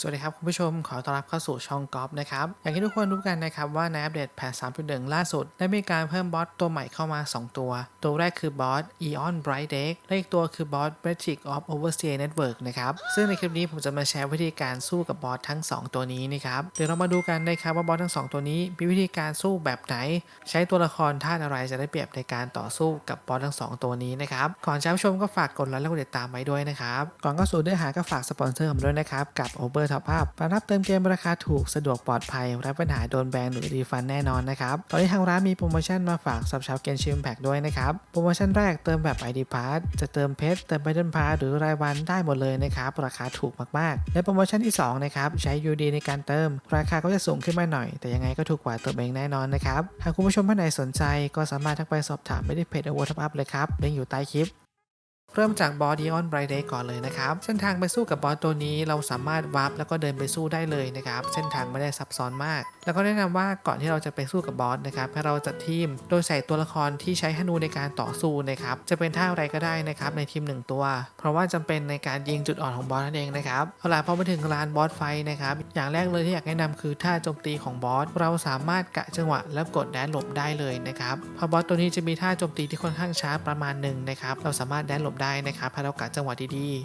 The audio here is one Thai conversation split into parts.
สวัสดีครับ คุณผู้ชมขอต้อนรับเข้าสู่ช่องกอล์ฟนะครับ อย่างที่ทุกคนรู้กันนะครับว่าในอัปเดตแพท3.1 ล่าสุด ได้มีการเพิ่มบอสตัวใหม่เข้ามา 2 ตัว ตัวแรกคือบอส Eon Bright Deck และอีกตัวคือบอส b r e t i c of Overseer Network นะครับ ซึ่งในคลิปนี้ผมจะมาแชร์วิธีการสู้กับบอสทั้ง 2 ตัวนี้นะครับ เดี๋ยวเรามาดูกันนะครับว่าบอสทั้ง 2 ตัวนี้มีวิธีการสู้แบบไหน ใช้ตัวละครท่าอะไรจะได้เปรียบในการต่อสู้กับบอสทั้ง 2 ตัวนี้นะครับก่อนจะรับชมก็ฝากกดไลค์และกดติดตามไว้ด้วยนะครับก่อนเข้าสู่เนื้อหาก็ฝากสปอนเซอร์ผมด้วยนะครับกับ Over Top Up มารับเติมเกมราคาถูกสะดวกปลอดภัยไร้ปัญหาโดนแบนหรือรีฟันแน่นอนนะครับ ตอนนี้ทางร้านมีโปรโมชั่นมาฝากสับชาวเกนชิมแพ็กด้วยนะครับ โปรโมชั่นแรกเติมแบบ ID Pass จะเติมเพชรเติม b บเดิลพาหรือรายวันได้หมดเลยนะครับราคาถูกมากๆ และโปรโมชั่นที่2นะครับใช้ UD ในการเติม ราคาก็จะสูงขึ้นมาหน่อย แต่ยังไงก็ถูกกว่าเติมเองแน่นอนนะครับหากคุณผู้ชมท่านไหนสนใจ ก็สามารถทักไปสอบถามไม่ได้เพจ Over Top Up เลยครับลิงก์อยู่ใต้คลิป เริ่มจากบอสดิออนไบรเดก่อนเลยนะครับ เส้นทางไปสู้กับบอสตัวนี้เราสามารถวาร์ปแล้วก็เดินไปสู้ได้เลยนะครับ เส้นทางไม่ได้ซับซ้อนมาก แล้วก็แนะนำว่าก่อนที่เราจะไปสู้กับบอสนะครับให้เราจัดทีม โดยใส่ตัวละครที่ใช้ฮนูในการต่อสู้นะครับ จะเป็นท่าอะไรก็ได้นะครับในทีมหนึ่งตัว เพราะว่าจำเป็นในการยิงจุดอ่อนของบอสนั่นเองนะครับ เอาล่ะพอมาถึงลานบอสไฟนะครับ อย่างแรกเลยที่อยากแนะนำคือท่าโจมตีของบอส เราสามารถกะจังหวะแล้วกดแดนหลบได้เลยนะครับเพราะบอสตัวนี้จะมีท่าโจมตีที่ค่อนข้างช้าประมาณหนึ่งนะครับ เราสามารถแดนหลบได้นะครับถ้าเรากะจังหวะดีๆ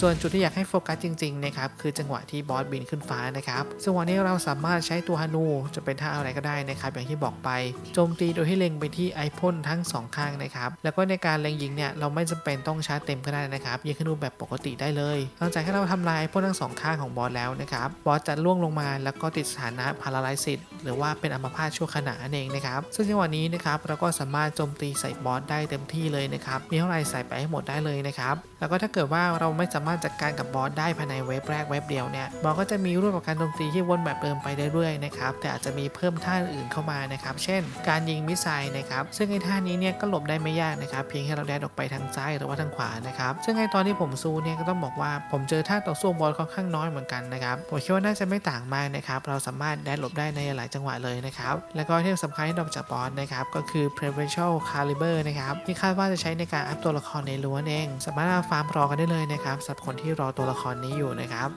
ส่วนจุดที่อยากให้โฟกัสจริงๆนะครับคือจังหวะที่บอสบินขึ้นฟ้านะครับซึ่งวันนี้เราสามารถใช้ตัวฮานูจะเป็นท่าอะไรก็ได้นะครับอย่างที่บอกไปโจมตีโดยให้เล็งไปที่ไอพ่นทั้งสองข้างนะครับแล้วก็ในการเล็งยิงเนี่ยเราไม่จำเป็นต้องชาร์จเต็มก็ได้นะครับยิงฮานูแบบปกติได้เลยหลังจากที่เราทำลายไอพ่นทั้งสองข้างของบอสแล้วนะครับบอสจะล่วงลงมาแล้วก็ติดสถานะพาราไลซิสหรือว่าเป็นอัมพาตชั่วขณะนั่นเองนะครับซึ่งจังหวะนี้นะครับเราก็สามารถโจมตีใส่บอสได้เต็มที่เลยนะครับมีเท่าไหร่ใส่ไปให้หมดได้เลยนะครับแล้วก็ถ้าเกิดว่าเราไม่สามารถจัดการกับบอสได้ภายในเว็บแรกเว็บเดียวเนี่ยบอสก็จะมีรูปแบบการโจมตีที่วนแบบเดิมไปเรื่อยๆนะครับแต่อาจจะมีเพิ่มท่าอื่นเข้ามานะครับเช่น การยิงมิสไซล์นะครับซึ่งไอ้ท่านี้เนี่ยก็หลบได้ไม่ยากนะครับเพียงแค่เราแดนออกไปทางซ้ายหรือว่าทางขวานะครับซึ่งไอ้ตอนที่ผมสู้เนี่ยก็ต้องบอกว่าผมเจอท่าต่อสู้บอสค่อนข้างน้อยเหมือนกันนะครับผมคิดว่าน่าจะไม่ต่างมากนะครับเราสามารถแดนหลบได้ในหลายจังหวะเลยนะครับแล้วก็ที่สำคัญที่นอกจากบอสนะครับก็คือ Provincial Caliber นะครับที่คาดว่าจะใช้ในการอัพตัวละครในล้วนเอง สามารถฟาร์มรอกันได้เลยนะครับสำหรับคนที่รอตัวละครนี้อยู่นะครับ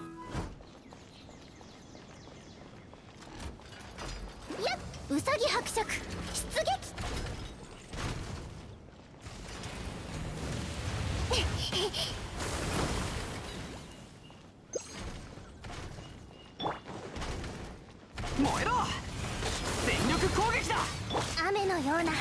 うさぎ伯爵出撃燃えろ全力攻撃だ雨のような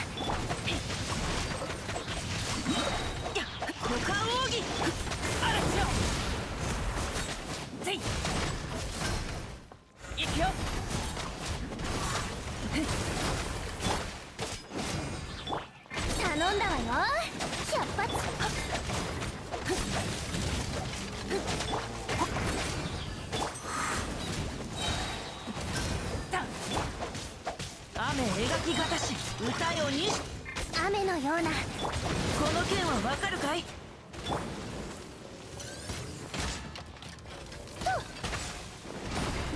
頼んだわよ出発雨描きがたし歌よに雨のような。この件はわかるかい？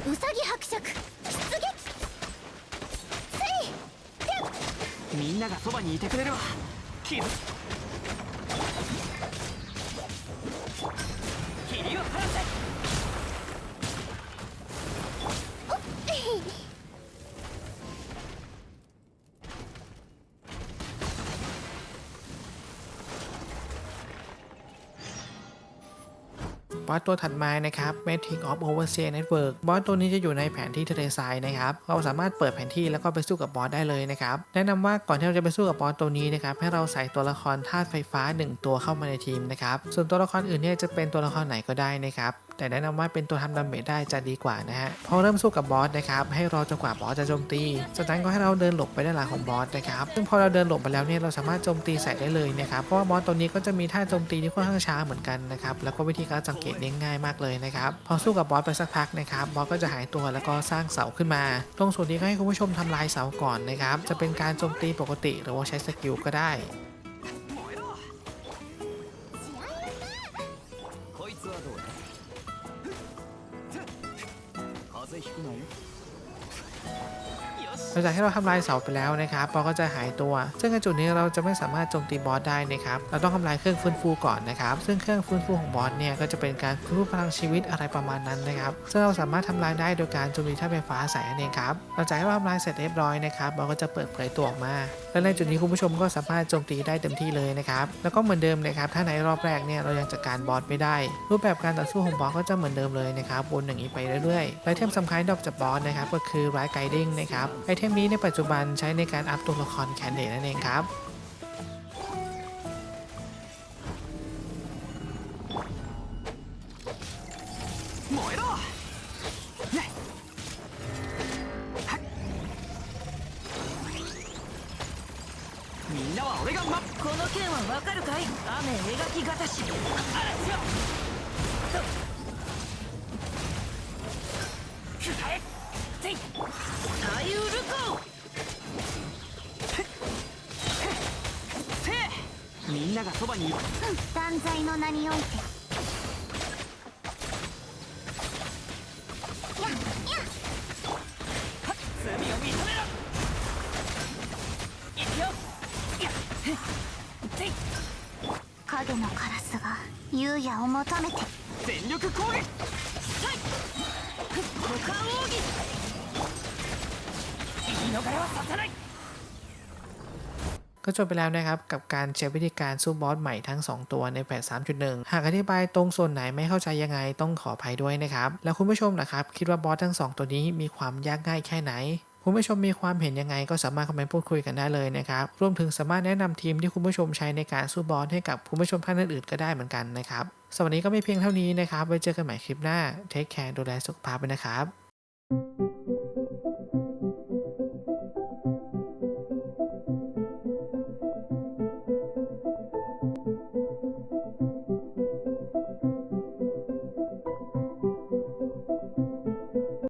うさぎ伯爵みんながそばにいてくれるわ気分 บอสตัวถัดมานะครับ Matrix of Overseer Network บอสตัวนี้จะอยู่ในแผนที่ทะเลทรายนะครับ เราสามารถเปิดแผนที่แล้วก็ไปสู้กับบอสได้เลยนะครับ แนะนำว่าก่อนที่เราจะไปสู้กับบอสตัวนี้นะครับ ให้เราใส่ตัวละครธาตุไฟฟ้า 1 ตัวเข้ามาในทีมนะครับ ส่วนตัวละครอื่นเนี่ยจะเป็นตัวละครไหนก็ได้นะครับ แต่แนะนำว่าเป็นตัวทำดาเมจได้จะดีกว่านะฮะพอเริ่มสู้กับบอสนะครับให้รอจนกว่าบอสจะโจมตีจากนั้นก็ให้เราเดินหลบไปด้านหลังของบอสนะครับซึ่งพอเราเดินหลบไปแล้วเนี่ยเราสามารถโจมตีใส่ได้เลยนะครับเพราะว่าบอสตัวนี้ก็จะมีท่าโจมตีที่ค่อนข้างช้าเหมือนกันนะครับแล้วก็วิธีการสังเกตได้ง่ายมากเลยนะครับพอสู้กับบอสไปสักพักนะครับบอสก็จะหายตัวแล้วก็สร้างเสาขึ้นมา ตรงส่วนนี้ก็ให้คุณผู้ชมทำลายเสาก่อนนะครับจะเป็นการโจมตีปกติ หรือว่าใช้สกิลก็ได้ 燃えろこいつはどうだ หลังจากที่เราทำลายเสาไปแล้วนะครับบอสก็จะหายตัว ซึ่งในจุดนี้เราจะไม่สามารถโจมตีบอสได้นะครับ เราต้องทำลายเครื่องฟื้นฟูก่อนนะครับ ซึ่งเครื่องฟื้นฟูของบอสเนี่ยก็จะเป็นการฟื้นฟูพลังชีวิตอะไรประมาณนั้นนะครับ ซึ่งเราสามารถทำลายได้โดยการโจมตีท่าไฟฟ้าใส่นั่นเองครับหลังจากที่เราทำลายเสร็จเรียบร้อยนะครับบอสก็จะเปิดเผยตัวออกมา และในจุดนี้คุณผู้ชมก็สามารถโจมตีได้เต็มที่เลยนะครับแล้วก็เหมือนเดิมนะครับถ้าในรอบแรกเนี่ยเรายังจัดการบอสไม่ได้ รูปแบบการต่อสู้ของบอสก็จะเหมือนเดิมเลยนะครับวนอย่างนี้ไปเรื่อยๆไอเทมสำคัญดอกจากบอสนะครับก็คือไรไกดิ้งนะครับไอเทมนี้ในปัจจุบันใช้ในการอัพตัวละครแคนเดตนั่นเองครับ がまこの剣はわかるかい？雨描きがたし。サイウルコせえ。みんながそばにいる。断罪の名において影のカラスが優也を求めて全力攻撃股間奥義言い逃れはさせない ก็จบไปแล้วนะครับกับการใช้วิธีการสู้บอสใหม่ทั้ง 2 ตัวในแพท3.1 หากอธิบายตรงส่วนไหนไม่เข้าใจยังไงต้องขออภัยด้วยนะครับ แล้วคุณผู้ชมนะครับ คิดว่าบอสทั้ง 2 ตัวนี้มีความยากง่ายแค่ไหน คุณผู้ชมมีความเห็นยังไงก็สามารถคอมเมนต์พูดคุยกันได้เลยนะครับ รวมถึงสามารถแนะนำทีมที่คุณผู้ชมใช้ในการสู้บอลให้กับคุณผู้ชมท่านอื่นๆก็ได้เหมือนกันนะครับสำหรับวันนี้ก็ไม่เพียงเท่านี้นะครับ ไว้เจอกันใหม่คลิปหน้า เทคแคร์ดูแลสุขภาพไปนะครับ